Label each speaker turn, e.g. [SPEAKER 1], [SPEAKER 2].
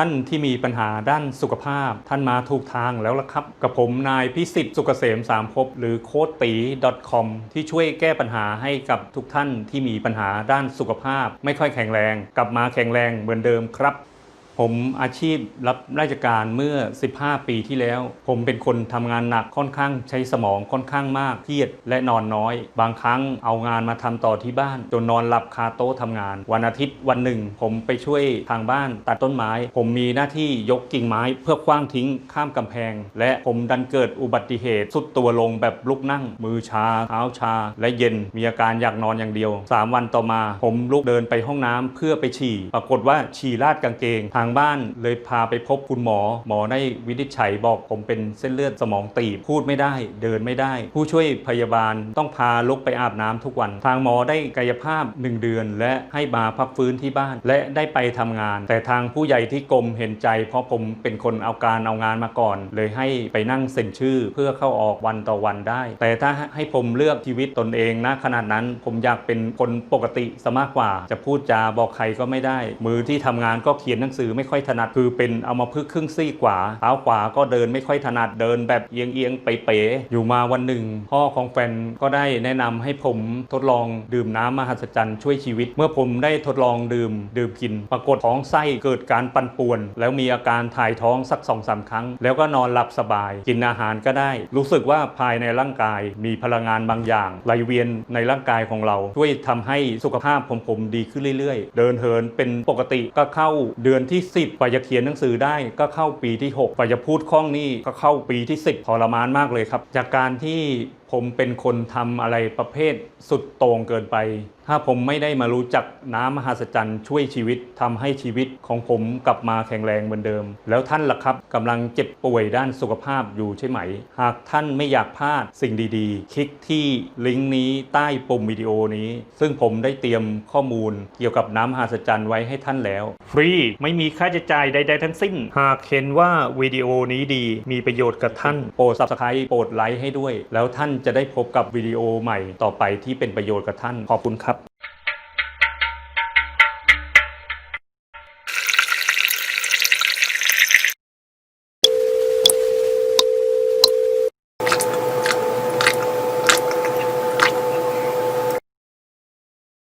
[SPEAKER 1] ท่านที่มีปัญหาด้านสุขภาพ ท่านมาถูกทางแล้วละครับ กับผมนายพิสิทธิ์สุกเกษมสามภพหรือโคตตี .com ที่ช่วยแก้ปัญหาให้กับทุกท่านที่มีปัญหาด้านสุขภาพ ไม่ค่อยแข็งแรง กลับมาแข็งแรงเหมือนเดิมครับ ผมอาชีพรับราชการเมื่อ 15 ปีที่แล้ว ผมเป็นคนทำงานหนักค่อนข้างใช้สมองค่อนข้างมากเครียดและนอนน้อย บางครั้งเอางานมาทำต่อที่บ้าน จนนอนหลับคาโต๊ะทำงาน วันอาทิตย์วันหนึ่ง ผมไปช่วยทางบ้านตัดต้นไม้ ผมมีหน้าที่ยกกิ่งไม้ เพื่อคว้างทิ้งข้ามกำแพง และผมดันเกิดอุบัติเหตุ สุดตัวลงแบบลุกนั่ง มือชาเท้าชา และเย็นมีอาการอยากนอนอย่างเดียว 3 วันต่อมา ผมลุกเดินไปห้องน้ำเพื่อไปฉี่ ปรากฏว่าฉี่ราดกางเกงทางบ้านเลยพาไปพบคุณหมอ หมอได้วินิจฉัยบอกผมเป็นเส้นเลือดสมองตีบพูดไม่ได้ เดินไม่ได้ ผู้ช่วยพยาบาลต้องพาลุกไปอาบน้ำทุกวัน ทางหมอได้กายภาพ 1 เดือน และให้มาพักฟื้นที่บ้าน และได้ไปทำงาน แต่ทางผู้ใหญ่ที่กรมเห็นใจ เพราะผมเป็นคนเอาการเอางานมาก่อน เลยให้ไปนั่งเซ็นชื่อเพื่อเข้าออกวันต่อวันได้ แต่ถ้าให้ผมเลือกชีวิตตนเองนะขนาดนั้น ผมอยากเป็นคนปกติซะมากกว่า จะพูดจาบอกใครก็ไม่ได้ มือที่ทำงานก็เขียนหนังสือไม่ค่อยถนัดคือเป็นเอามาพึกษ์ครึ่งซี่ขวาเท้าขวาก็เดินไม่ค่อยถนัดเดินแบบเอียงเอียงๆเป๋อยู่มาวันหนึ่ง พ่อของแฟนก็ได้แนะนำให้ผมทดลองดื่มน้ำมหัศจรรย์ช่วยชีวิต เมื่อผมได้ทดลองดื่ม ดื่มกิน ปรากฏท้องไส้เกิดการปั่นป่วน แล้วมีอาการถ่ายท้องสักสองสามครั้ง แล้วก็นอนหลับสบาย กินอาหารก็ได้ รู้สึกว่าภายในร่างกายมีพลังงานบางอย่างไหลเวียนในร่างกายของเรา ช่วยทำให้สุขภาพของผมดีขึ้นเรื่อย ๆ เดินเหินเป็นปกติก็เข้าเดือนที่10กว่าจะเขียนหนังสือได้ก็เข้าปีที่ 6กว่าจะพูดคล่องนี่ก็เข้าปีที่ 10ทรมานมากเลยครับ จากการที่ ผมเป็นคนทำอะไรประเภทสุดโต่งเกินไป ถ้าผมไม่ได้มารู้จักน้ำมหัศจรรย์ช่วยชีวิตทำให้ชีวิตของผมกลับมาแข็งแรงเหมือนเดิม แล้วท่านล่ะครับกำลังเจ็บป่วยด้านสุขภาพอยู่ใช่ไหม หากท่านไม่อยากพลาดสิ่งดีๆ คลิกที่ลิงก์นี้ใต้ปุ่มวิดีโอนี้ ซึ่งผมได้เตรียมข้อมูลเกี่ยวกับน้ำมหัศจรรย์ไว้ให้ท่านแล้ว ฟรีไม่มีค่าใช้จ่ายใด ๆ ทั้งสิ้น หากเห็นว่าวิดีโอนี้ดี มีประโยชน์กับท่านโปรด subscribe โปรดไลค์ให้ด้วย แล้วท่านจะได้พบกับวิดีโอใหม่ต่อไปที่เป็นประโยชน์กับท่าน ขอบคุณครับ